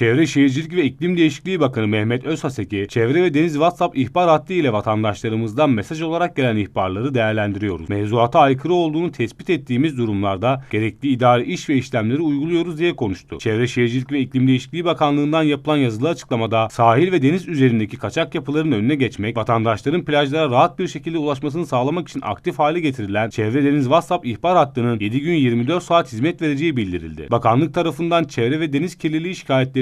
Çevre Şehircilik ve İklim Değişikliği Bakanı Mehmet Özhaseki, çevre ve deniz WhatsApp ihbar hattı ile vatandaşlarımızdan mesaj olarak gelen ihbarları değerlendiriyoruz. Mevzuata aykırı olduğunu tespit ettiğimiz durumlarda gerekli idari iş ve işlemleri uyguluyoruz diye konuştu. Çevre Şehircilik ve İklim Değişikliği Bakanlığı'ndan yapılan yazılı açıklamada sahil ve deniz üzerindeki kaçak yapıların önüne geçmek, vatandaşların plajlara rahat bir şekilde ulaşmasını sağlamak için aktif hale getirilen Çevre Deniz WhatsApp ihbar hattının 7 gün 24 saat hizmet vereceği bildirildi. Bakanlık tarafından çevre ve deniz kirliliği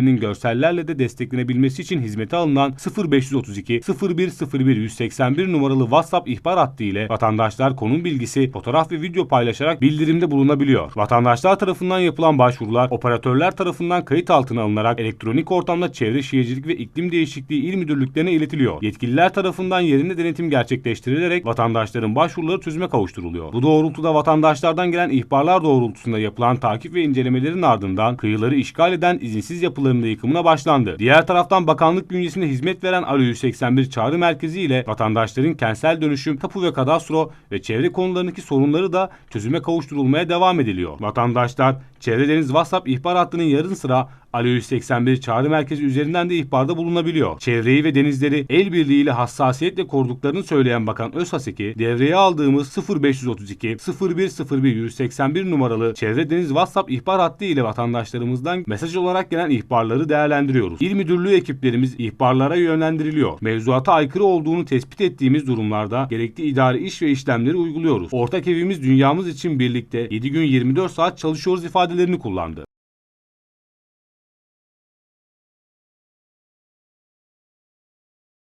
şikayetlerinin görsellerle de desteklenebilmesi için hizmete alınan 0532 0101 181 numaralı WhatsApp ihbar hattı ile vatandaşlar konum bilgisi, fotoğraf ve video paylaşarak bildirimde bulunabiliyor. Vatandaşlar tarafından yapılan başvurular operatörler tarafından kayıt altına alınarak elektronik ortamda Çevre Şehircilik ve İklim Değişikliği İl Müdürlüklerine iletiliyor. Yetkililer tarafından yerinde denetim gerçekleştirilerek vatandaşların başvuruları çözüme kavuşturuluyor. Bu doğrultuda vatandaşlardan gelen ihbarlar doğrultusunda yapılan takip ve incelemelerin ardından kıyıları işgal eden izinsiz yapıların da yıkımına başlandı. Diğer taraftan bakanlık bünyesinde hizmet veren Alo 181 çağrı merkezi ile vatandaşların kentsel dönüşüm, tapu ve kadastro ve çevre konularındaki sorunları da çözüme kavuşturulmaya devam ediliyor. Vatandaşlar Çevre Deniz WhatsApp ihbar hattının yarın sıra Alo 181 çağrı merkezi üzerinden de ihbarda bulunabiliyor. Çevreyi ve denizleri el birliğiyle hassasiyetle koruduklarını söyleyen Bakan Özhaseki, devreye aldığımız 0532 0101 181 numaralı Çevre Deniz WhatsApp ihbar hattı ile vatandaşlarımızdan mesaj olarak gelen ihbarları değerlendiriyoruz. İl Müdürlüğü ekiplerimiz ihbarlara yönlendiriliyor. Mevzuata aykırı olduğunu tespit ettiğimiz durumlarda gerekli idari iş ve işlemleri uyguluyoruz. Ortak evimiz dünyamız için birlikte 7 gün 24 saat çalışıyoruz ifadelerini kullandı.